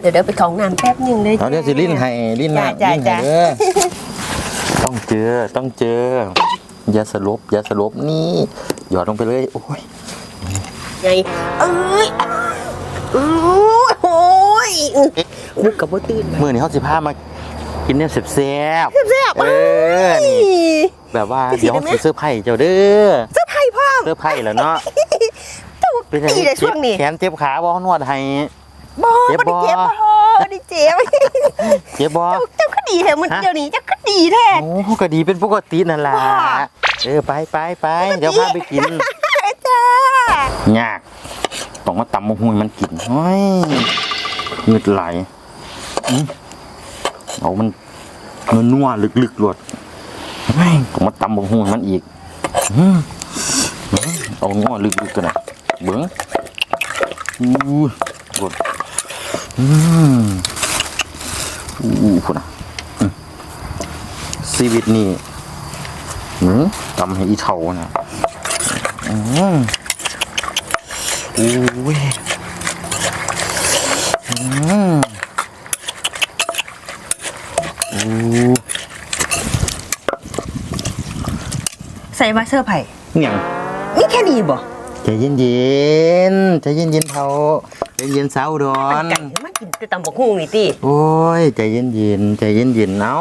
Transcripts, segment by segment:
เดี๋ยวเดี๋ยวไปของน้ำแป๊บหนึงเลยเอาเดี๋ยวสิลิ้นให้ลิ้นจ้าน้ำจ้าลิ้นให้จ้าเด้อต้องเจอต้องเจอ อย่าสลบอย่าสลบนี่ หยอดลงไปเลยโอ้ยไงเอ้ยอู้โอ้ยบุกกับบ่ตื่นมื้อนี้เฮาสิพามากินเนี่ยแซ่บแซ่บๆๆเออนี่แบบว่าเดี๋ยวเฮาสิเสื้อร์ไผ่เจ้าเด้อเสื้อไผ่พ่อมเสื้อร์ไผ่แล้วเนาะเจ้าเป็นไงตีเลยช่วงนี้แขนเจ็บขาบ่นวดให้ บ่เจ็บบ่ได้บ่เจ็บบ่บ่ได้เจ็บเจ็บบ่ เจ้าเจ้าก็ดีแท้มันฮะ เดี๋ยวนี้เจ้าก็ดีแท้ โอ้ก็ดีเป็นปกตินั่นล่ะว่า เออไปไปไปเดี๋ยวพาไปกินจ้ายากต้องมาตำมะฮุยมันกินเฮ้ยเงืดไหลอื้อเอามันมันนัวลึกๆหลดเฮ้ยต้องมาตำมะฮุยมันอีกอื้ออื้อเอานัวลึกๆกันนะเบิ้งอู้หลด อืมอู้พุ่นนะอื้อชีวิตนี่หืมตำให้อีเท่านะอืมโอ้ยอืมโอ้ใส่ว่าเสื้อไผ่เนี่ยงนี่แค่นี้บ่ใจเย็นเย็นๆใจเย็นเย็นๆเท่า ใจเย็นๆสาวดอนไก่มากินแต่ตำบักหุ่งนี่ติโอ้ยใจเย็นเย็นๆใจเย็นเย็นๆเอา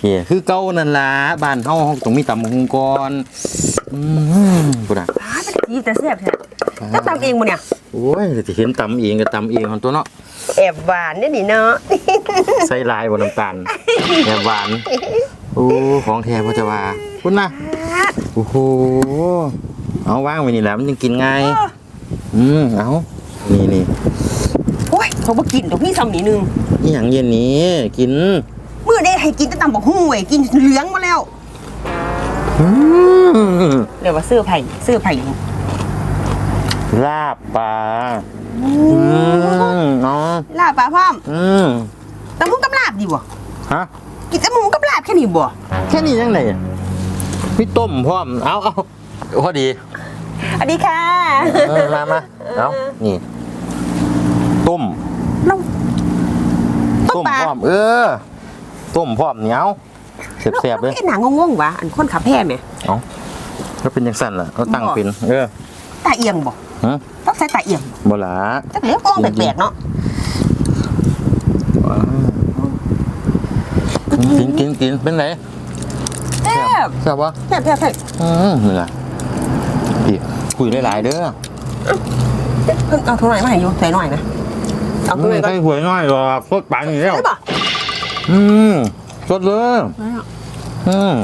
เฮียคือเก่านั่นล่ะบ้านเฮาเฮาต้องมีตำบักหุงก่อนอืมกูน่ะอ้าเป็นดีแต่แซ่บแท้เจ้าตำเองบ่เนี่ย โอ้ยจะเห็นตำเองก็ตำเองของตัวเนาะแอบหวานเนี่ยนี่เนาะใส่ลายบนน้ำตาลแบบหวานโอ้ของแท้พ่อจะว่าคุณนะโอ้โหเอาว่างไว้นี่แหละมันยังกินง่ายอืมเอา นี่นี่โอ้ยเขาบ่กินดอกนี่ซ้ำนี่นึงนี่อย่างเย็นนี้กินมื้อได้ให้กินแต่ตำบักหุ่งเว้ยกินเหลืองมาแล้วอืมเรียกว่าเสื้อไผ่เสื้อไผ่ลาบปลาอืมเนาะลาบปลาพร้อมอืมตำมุงกับลาบดีบ่ฮะกินตำมุงกับลาบแค่นี้บ่แค่นี้ยังไงพี่ต้มพร้อมเอาเอาพอดี สวัสดีค่ะเออมามาเอานี่ ต้มเราต้มต้มปลาพร้อม เออ ต้มพร้อมเหนียวเสียบๆเลยเอ๊ะหนังงงๆวะอันคนขับแพ้ไหมเอาก็เป็นยังสั่นล่ะเขาตั้งเป็น เออตาเอียงบ่ฮะต้องใช้ตาเอียงบ่หลาจักเหลี้ยวมองแปลกๆเนาะกินกินกินเป็นไงแซ่บทราบวะแซ่บแซ่บแซ่บอืมนี่ล่ะ พี่คุยหลายๆเด้อเพิ่งเอาถุงหน่อยมาให้อยู่ใส่หน่อยนะเอาถุงหน่ไม่อยก่อนใช่หวยน้อยหรอกสดปานนี่แล้ว ได้ป่ะอืมสดเลยอืม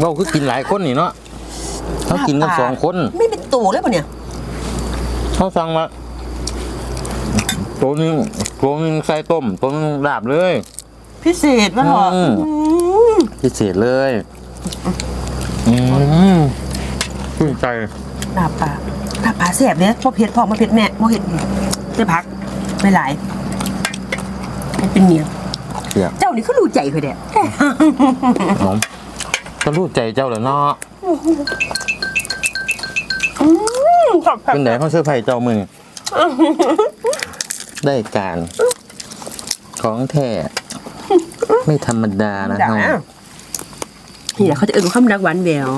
เราคือกินหลายคนนี่เนาะเขากินกันสองคนไม่เป็นตัวเลยป่ะเนี่ยเขาสั่งมาตัวหนึงตัวหนึงใส่ต้มตัวหนึงลาบเลย พิเศษวะเหรออืม อืมพิเศษเลย อืม ชื่นใจลาบปลาลาบปลาแซ่บเนี่ยพอเผ็ดพอมาเผ็ดแม่พอเผ็ดจะพักไม่หลายมันเป็นเมียงเสียเจ้านี่เขารู้ใจเคยเด้น้องก็รู้ใจเจ้าเลยเนาะชอบแบบเป็นไหนเขาเสื้อร์ไผ่เจ้ามึงได้การ ของแท้ไม่ธรรมดานะด่าเฮา นี่แหละเขาจะเอิ้นว่าคำรักหวานแหวว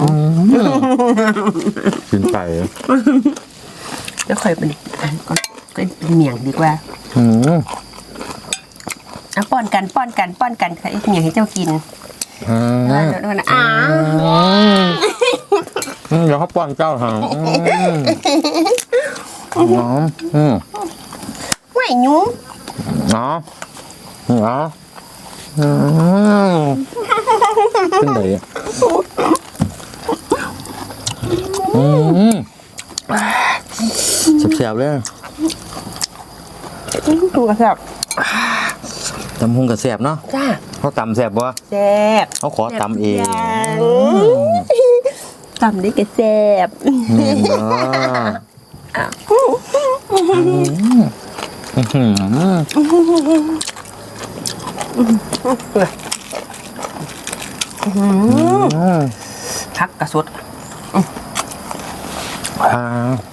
ชื่นใจแล้วค่อยเป็นอันก็ก็เป็นเมียงดีกว่าอืมเอาป้อนกันป้อนกันป้อนกันค่ะไอ้เมียงให้เจ้ากินอืมเดี๋ยวดูนะอ้าอืมเดี๋ยวเขาป้อนเจ้าหางอืมน้องอืม ไหวยุ้งน้องน้องอืม เป็นไหนอะอืมเสียบๆเลยดูกระสับตำหุงกับแสบเนาะจ้าเขาตำแสบบ่แซ่บเขาขอตำเองตำได้ก็แซ่บนี่เนาะอื้อหือ พักกระสุดอ่า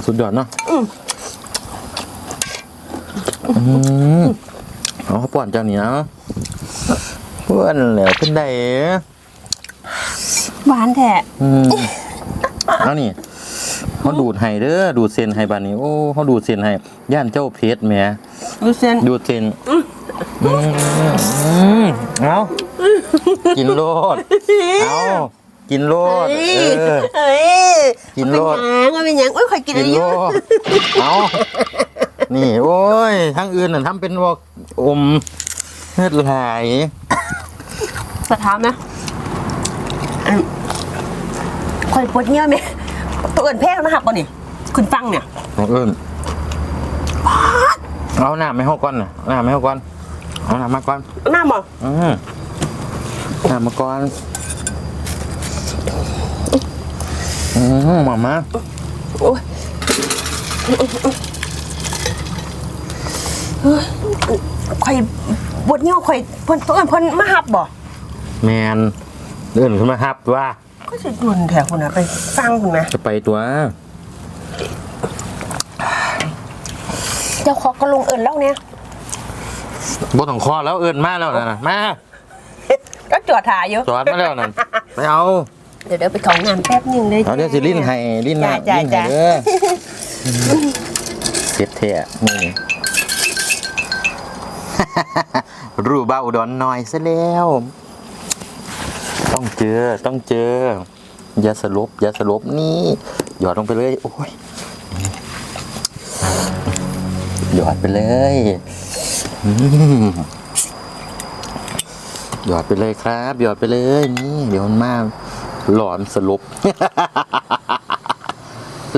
สุดยอดเนาะอืมเอาป้อนเจ้านี่นะเพื่อนแหล้วเป็นไดหวานแท้อืมเอานี่เขาดูดให้เด้อดูดเซนให้บานนี้โอ้เขาดูดเซนให้ย่านเจ้าเพชรแหมดูเส้นดูดเซนอืม เอากินโลดเอากินโลดเออเอ้ยกินโลดมันเป็นหยังมันเป็นหยังโอ้ยข่อยกินกิอะนไรอโลยู่ดเอานี่โอ้ยทั้งอื่นน่ะทำเป็นบอกอมเฮ็ดไหลายสะท้ามนะอันข่อยปวดเงี้ยวไหมตัวอื่นแพ้มาหักป่ะนี่คุณฟังเนี่ยของอื่นเอาหน้าไม่ห้าก้อนน่ะเอาหน้าไม่ห้าก้อน เอาหน้ามาก่อนหน้าบ่อืมหน้ามาก่อนอืมมามาโอ้ยเฮ้ยข่อยปวดเงี้ยวข่อยเพิ่นตัวอื่นเพิ่นมาหับบ่แมนเอื่นขึ้นมาครับว่าก็สิดุนแถวคุณนะไปฟังคุณนะจะไปตัวเจ้าขอกระลงเอิญแล้วเนี่ย บนของคอแล้วเอื่นมาแล้วนะมาก็จอดถ่ายอยู่จอดมาแล้วนั่นไปเอาเดี๋ยวเดี๋ยวไปของน้ำแป๊บหนึงเลยเอาเดี๋ยวสิลิ้นให้ลิ้นให้จ้าลิ้นให้จ้าเด้อเจ็บเทะนี่รูบ้าอุดรหน่อยซะแล้ว ต้องเจอต้องเจออย่าสลบอย่าสลบนี่หยอดลงไปเลย โอ้ยหยอดไปเลยอืม หยอดไปเลยครับ หยอดไปเลยนี่ เดี๋ยวมันมาหลอนสลบ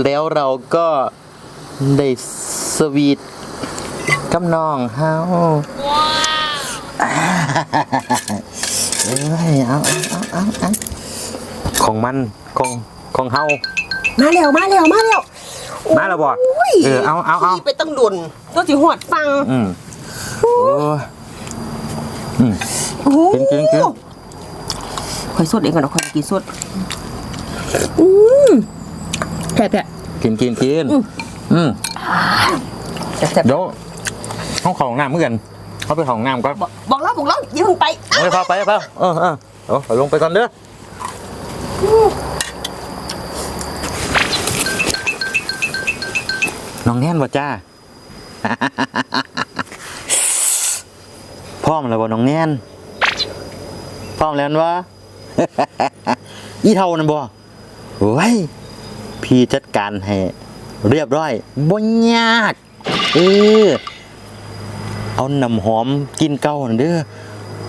แล้วเราก็ได้สวีทกับน้องเฮาเอ้ยเอาเอาเอาเอาเอาของมันของของเฮามาเร็วมาเร็วมาเร็วมาแล้วบ่โยเออเอาเอาเอาพี่ไปต้องดุนตัวจีหวดฟัง อืม โอ้ยอืม โอ้โหกินกินกินคอยสดเองก่อนนะคอยกินสดอืมแผลแผลกินกินกินอืมแซ่บเดี๋ยวห้องของน้ำเมื่อกันเขาไปของน้ำก่อนๆบอกบอกแล้วบอกแล้วอย่าเพิ่งไปเอาไปพาไปพาเออเออเอาเอาลงไปก่อนเด้อน้องแน่นบ่จ้าพร้ อมแล้วบ่น้องแนนพร้อมแล้ววะ อีเท่านั่นบ่โอ้ยพี่จัดการให้เรียบร้อยบ่ยากเออเอาน้ำหอมกินเก้านั่นเด้อ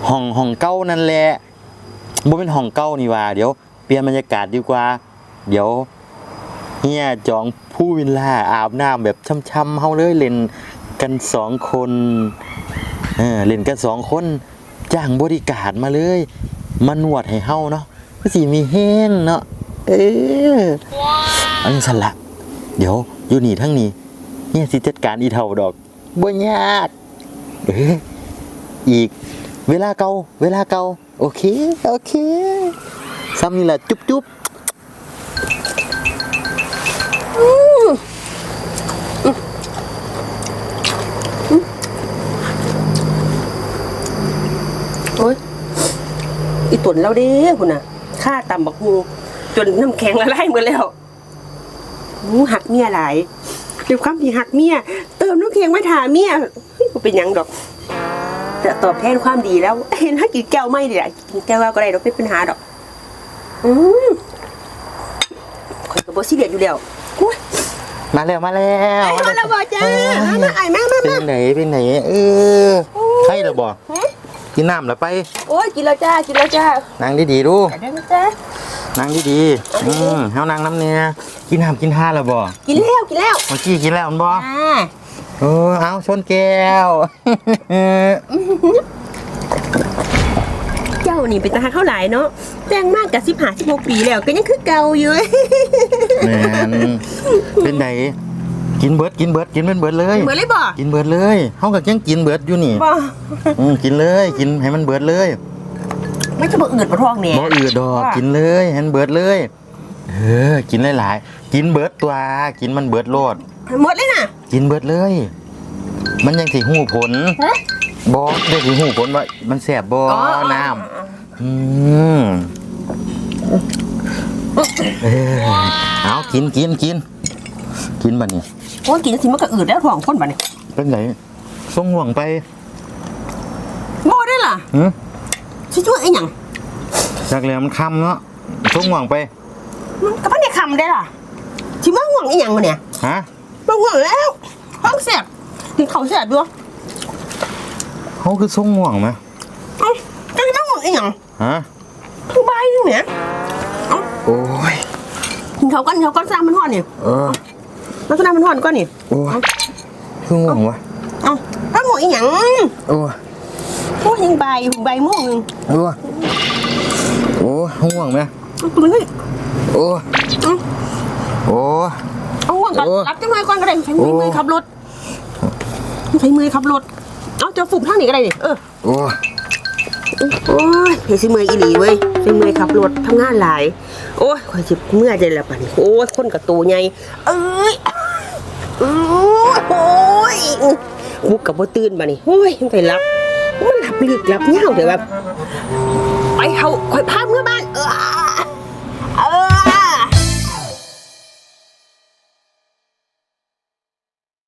ห้องห้องเก้านั่นแหละบ่เป็นห้องเก้านี่ว่า เดี๋ยวเปลี่ยนบรรยากาศดีกว่า เดี๋ยวเฮียจองผู้วิลล่าอาบน้ำแบบช่ำๆเฮาเลยเล่นกันสองคน เออเล่นกันสองคนจ้างบริการมาเลย มานวดให้เฮาเนาะก็สิมีแห้งเนาะเอออันนี้สละ เดี๋ยวอยู่นี่ทั้งนี้เนี่ยสิจัดการอีเท่าดอกบ่ยากเอออีกเวลาเก่าเวลาเก่าโอเค โอเคซ้ำนี่แหละจุ๊บจุ๊บ นเราเด้คุณน่ะค่าตำบักฮูจนน้ำแข็งละลายหมดแล้วหูหักเมียหลายด้วยความที่หักเมียเติมน้ำแข็งไว้ถาเมียเฮ้ยบ่เป็นหยังดอก แต่ตอบแทนความดีแล้ว เห็นถ้ากินแก้วไม่ดีละกินแก้วก็ได้ดอกไม่เป็นปัญหาดอก อืมคอยกับบซีเรียสอยู่แล้วอุ้ยมาแล้วมาแล้วไอ้คนละบ่จ้ามามาไอ้แม่มาเป็นมาไหนเป็นไหนเออใช่หรือบ่ฮะ กินน้ำแล้วไป โอ้ยกินแล้วจ้ากินแล้วจ้านั่งดีๆดูไปได้ไหมจ้านั่งดีๆอืมเฮานั่งน้ำเนี่ยกินน้ำกินท่าแล้วบ่กินแล้วกินแล้วเมื่อกี้กินแล้วมันบ่อ่าเออเอาชนแก้ว เจ้านี่เป็นตาเข้าหลายเนาะแต่งมากกับสิบห้าสิบหกปีแล้วก็ยังคือเก่าอยู่ แมนเป็นไหน กินเบิดกินเบิดกินเบิดเบิดเลยเหมือนเลยบ่กินเบิดเลยเฮาก็ยังกินเบิดอยู่นี่บ่อืมกินเลยกินให้มันเบิดเลยไม่จะบ่อืดบ่ท้องเนี่ยบ่อืดดอกว่ากิกินเลยให้มันเบิดเลยเออกินหลายๆกินเบิดตัวกินมันเบิดโลดหมดเลยน่ะ กินเบิดเลย มันยังสิหูผลฮะบอได้สิหูผลว่ามันแสบบ่อ๋อน้ำอืมเออเอากินกินกินกินบัดนี้โอ้ยกินสิมันก็อืดแล้วท้องคนบัดนี้เป็นไงส่งห่วงไปบ่ได้ล่ะหือสิช่วยอีหยังจากแล้วมันคำเนาะส่งห่วงไปมันก็บ่ได้คำได้ล่ะสิมาห่วงอีหยังมาเนี่ยฮะมาห่วงแล้วท้องแสบกินข้าวแสบด้วยเขาคือส่งห่วงไหมเอ้าจะมาห่วงอีหยังฮะคือใบนึงเนี่ยเอ้าโอ้ยกินข้าวก่อนกินข้าวก่อนสร้างมันห่อนนี่เออ มันสร้างมันห่อนก่อนนี่โอ้ยคือห่วงวะเอ้าถ้าห่วงอีหยังโอ้ยโอ้ยยังใบใบม่วงหนึงโอ้ยโอ้ยห่วงไหมเอาไปเลยโอ้ยเอ้าโอ้ยเอาห่วงก่อนโอ้รับจังหน่อยก่อนก็ได้ใช้มือโอ้มือขับรถใช้มือขับรถเอาจะฝึกทางนี้ก็ได้นี่เออโอ้ยโอ้ยเฮ้ยสิเมื่อยอีหลีเว้ยสิเมื่อยขับรถทำงานหลาย โอ้ยคอยสิเมื่อยใจแล้วป่ะนี่โอ้ยคนกับตัวใหญ่เอ้ย โอ้ยโอ้ยบุกกับบ่ตื่นมานี่โอ้ยยังไปรับมันหลับลึกหลับเงาเดี๋ยวแบบไปเขาคอยพาเมื่อบ้าน